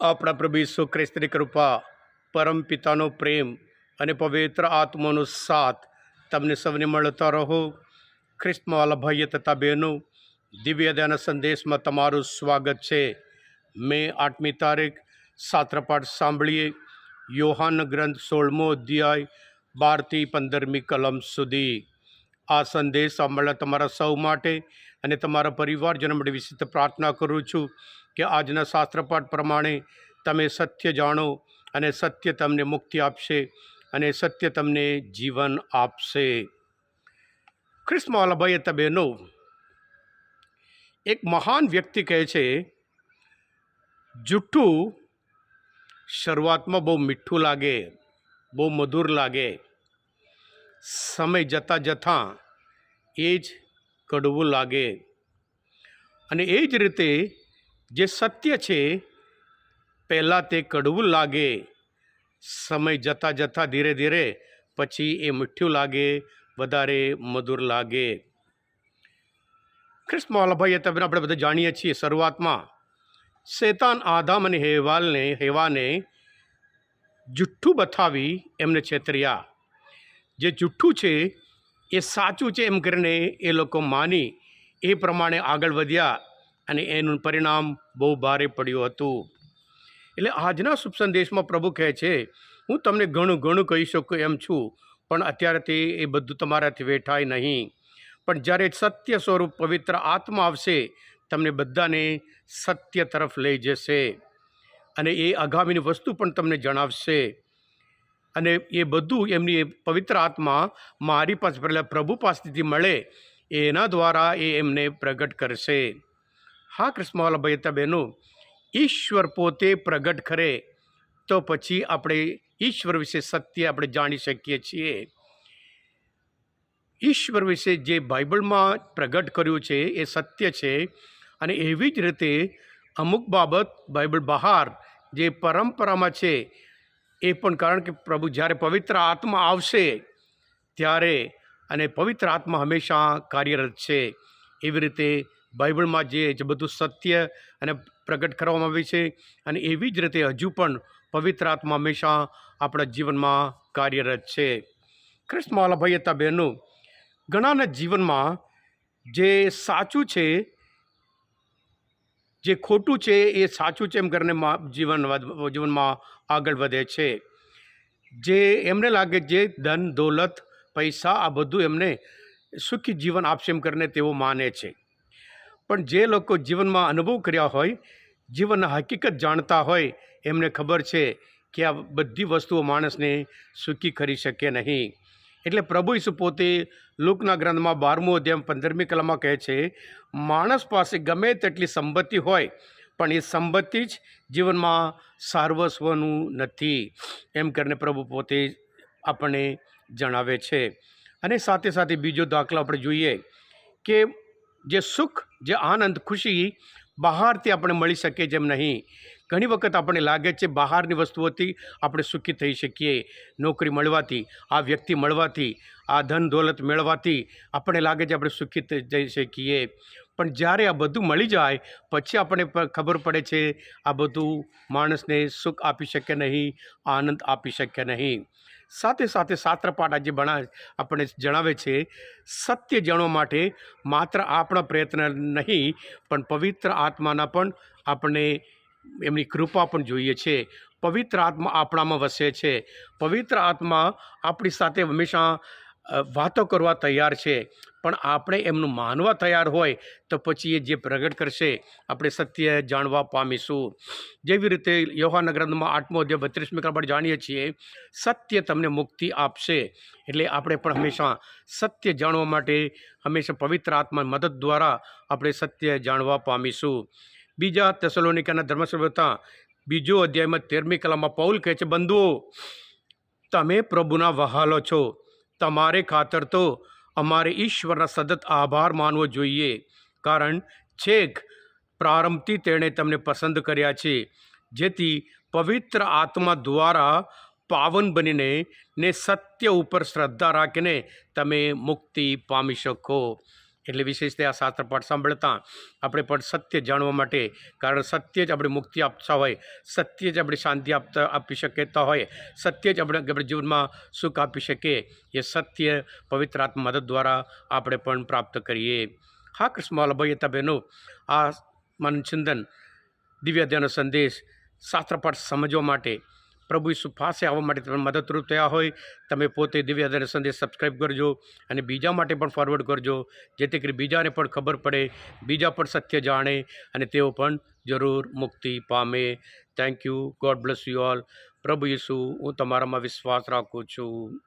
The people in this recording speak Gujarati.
આપણા પ્રભુ ઈસુ ખ્રિસ્તની કૃપા, પરમ પિતાનો પ્રેમ અને પવિત્ર આત્માનો સાથ તમને સૌને મળતા રહો. ખ્રિસ્તમાં વાલા ભાઈઓ તથા બહેનો, દિવ્ય દયાના સંદેશમાં તમારું સ્વાગત છે. મેં આઠમી તારીખ સાત્રપાઠ સાંભળીએ. યોહાન ગ્રંથ સોળમો અધ્યાય, બારથી પંદરમી કલમ સુધી. આ સંદેશ સાંભળવા તમારા સૌ માટે અને તમારા પરિવારજનો માટે વિશિષ્ટ પ્રાર્થના કરું છું કે આજના શાસ્ત્રપાઠ પ્રમાણે તમે સત્ય જાણો અને સત્ય તમને મુક્તિ આપશે અને સત્ય તમને જીવન આપશે. ખ્રિસ્તમાં વાલાભાઈ હતા એક મહાન વ્યક્તિ કહે છે, જુઠ્ઠું શરૂઆતમાં બહુ મીઠું લાગે, બહુ મધુર લાગે, સમય જતાં જતાં એ જ કડવું લાગે. અને એ જ રીતે જે સત્ય છે, પહેલાં તે કડવું લાગે. સમય જતાં જતાં ધીરે ધીરે પછી એ મીઠું લાગે, વધારે મધુર લાગે. ખ્રિસ્ત વાલાભાઈ તમે આપણે બધા જાણીએ છીએ શરૂઆતમાં, શેતાન આદામ અને હેવાલને, હેવાને જુઠ્ઠું બતાવી એમને છેતર્યા. જે જુઠ્ઠું છે એ સાચું છે એમ કરીને એ લોકો માની એ પ્રમાણે આગળ વધ્યા અને એનું પરિણામ બહુ ભારે પડ્યું હતું. એટલે આજના શુભ સંદેશમાં પ્રભુ કહે છે, હું તમને ઘણું ઘણું કહી શકું એમ છું, પણ અત્યારે એ બધું તમારાથી વેઠાય નહીં. પણ જ્યારે સત્ય સ્વરૂપ પવિત્ર આત્મા આવશે, તમને બધાને સત્ય તરફ લઈ જશે અને એ આગામીની વસ્તુ પણ તમને જણાવશે. અને એ બધું એમની પવિત્ર આત્મા મારી પાસે પહેલાં પ્રભુ પાસેથી મળે, એના દ્વારા એ એમને પ્રગટ કરશે. હા, કૃષ્ણવાલા ભાઈ બહેનો, ઈશ્વર પોતે પ્રગટ કરે, તો પછી આપણે ઈશ્વર વિશે સત્ય આપણે જાણી શકીએ છીએ. ઈશ્વર વિશે જે બાઇબલમાં પ્રગટ કર્યું છે, એ સત્ય છે, અને એવી જ રીતે અમુક બાબત બાઇબલ બહાર જે પરંપરામાં છે એ પણ કારણ કે પ્રભુ જ્યારે પવિત્ર આત્મા આવશે ત્યારે અને પવિત્ર આત્મા હંમેશા કાર્યરત છે. એવી રીતે બાઇબલમાં જે જે બધું સત્ય અને પ્રગટ કરવામાં આવ્યું છે અને એવી જ રીતે હજુ પણ પવિત્ર આત્મા હંમેશા આપણા જીવનમાં કાર્યરત છે. કૃષ્ણવાલા ભાઈ હતા બહેનો, ઘણાના જીવનમાં જે સાચું છે, જે ખોટું છે એ સાચું છે એમ કરીને જીવન જીવનમાં આગળ વધે છે. જે એમને લાગે જે ધન, દોલત, પૈસા, આ બધું એમને સુખી જીવન આપશે એમ કરીને તેઓ માને છે. પણ જે લોકો જીવનમાં અનુભવ કર્યા હોય, જીવનના હકીકત જાણતા હોય, એમને ખબર છે કે આ બધી વસ્તુઓ માણસને સુખી કરી શકે નહીં. એટલે પ્રભુ ઈસુ પોતે લોકના ગ્રંથમાં બારમું અધ્યાય પંદરમી કલામાં કહે છે, માણસ પાસે ગમે તેટલી સંપત્તિ હોય પણ એ સંપત્તિ જ જીવનમાં સાર્વસ્વનું નથી. એમ કરીને પ્રભુ પોતે આપણને જણાવે છે. અને સાથે સાથે બીજો દાખલો આપણે જોઈએ કે જે સુખ, જે આનંદ, ખુશી બહારથી આપણે મળી શકે જેમ નહીં. ઘણી વખત આપણને લાગે છે બહારની વસ્તુઓથી આપણે સુખી થઈ શકીએ. નોકરી મળવાથી, આ વ્યક્તિ મળવાથી, આ ધન દોલત મેળવાથી આપણને લાગે છે આપણે સુખી થઈ જઈ શકીએ. પણ જ્યારે આ બધું મળી જાય, પછી આપણને ખબર પડે છે, આ બધું માણસને સુખ આપી શકે નહીં, આનંદ આપી શકે નહીં. સાથે સાથે સાત્રપાઠ આજે ભણા આપણને જણાવે છે, સત્ય જાણવા માટે માત્ર આપણા પ્રયત્ન નહીં, પણ પવિત્ર આત્માના પણ આપણને એમની કૃપા પણ જોઈએ છે. પવિત્ર આત્મા આપણામાં વસે છે. પવિત્ર આત્મા આપણી સાથે હંમેશા વાતો કરવા તૈયાર છે. પણ આપણે એમનું માનવા તૈયાર હોય તો પછી એ જે પ્રગટ કરશે, આપણે સત્ય જાણવા પામીશું. જેવી રીતે યોહાના ગ્રંથમાં આઠમો અધ્યાય બત્રીસમી આપણે જાણીએ છીએ, સત્ય તમને મુક્તિ આપશે. એટલે આપણે પણ હંમેશા સત્ય જાણવા માટે હંમેશા પવિત્ર આત્મા મદદ દ્વારા આપણે સત્ય જાણવા પામીશું. બીજા તેસલોનિકાના ધર્મસભ્યતા બીજો અધ્યાયમાં તેરમી કલામાં પૌલ કહે છે, બંધુઓ, તમે પ્રભુના વહાલો છો. તમારે ખાતર તો અમારે ઈશ્વરના સતત આભાર માનવો જોઈએ. કારણ છેક પ્રારંભથી તેણે તમને પસંદ કર્યા છે. જેથી પવિત્ર આત્મા દ્વારા પાવન બનીને ને સત્ય ઉપર શ્રદ્ધા રાખીને તમે મુક્તિ પામી શકો. એટલે વિશેષતે આ શાસ્ત્ર પાઠ સાંભળતા આપણે પણ સત્ય જાણવા માટે, કારણ સત્ય જ આપણે મુક્તિ આપતા હોય, સત્ય જ આપણે શાંતિ આપતા, આપી શકતા હોય, સત્ય જ આપણે આપણે જીવનમાં સુખ આપી શકીએ એ સત્ય પવિત્ર આત્મા મદદ દ્વારા આપણે પણ પ્રાપ્ત કરીએ. હા કૃષ્ણવાલા ભાઈ હતા બહેનો, આ મનચિંતન દિવ્ય ધ્યાનનો સંદેશ શાસ્ત્રપાઠ સમજવા માટે પ્રભુ ઈસુ પાસે આવવા માટે તમે મદદરૂપ થયા હોય, તમે પોતે દિવ્ય ધ્યાન સંદેશ સબસ્ક્રાઈબ કરજો અને બીજા માટે પણ ફોરવર્ડ કરજો, જેથી કરી બીજાને પણ ખબર પડે, બીજા પણ સત્ય જાણે અને તેઓ પણ જરૂર મુક્તિ પામે. Thank you God bless you all પ્રભુ ઈસુ, હું તમારામાં વિશ્વાસ રાખું છું.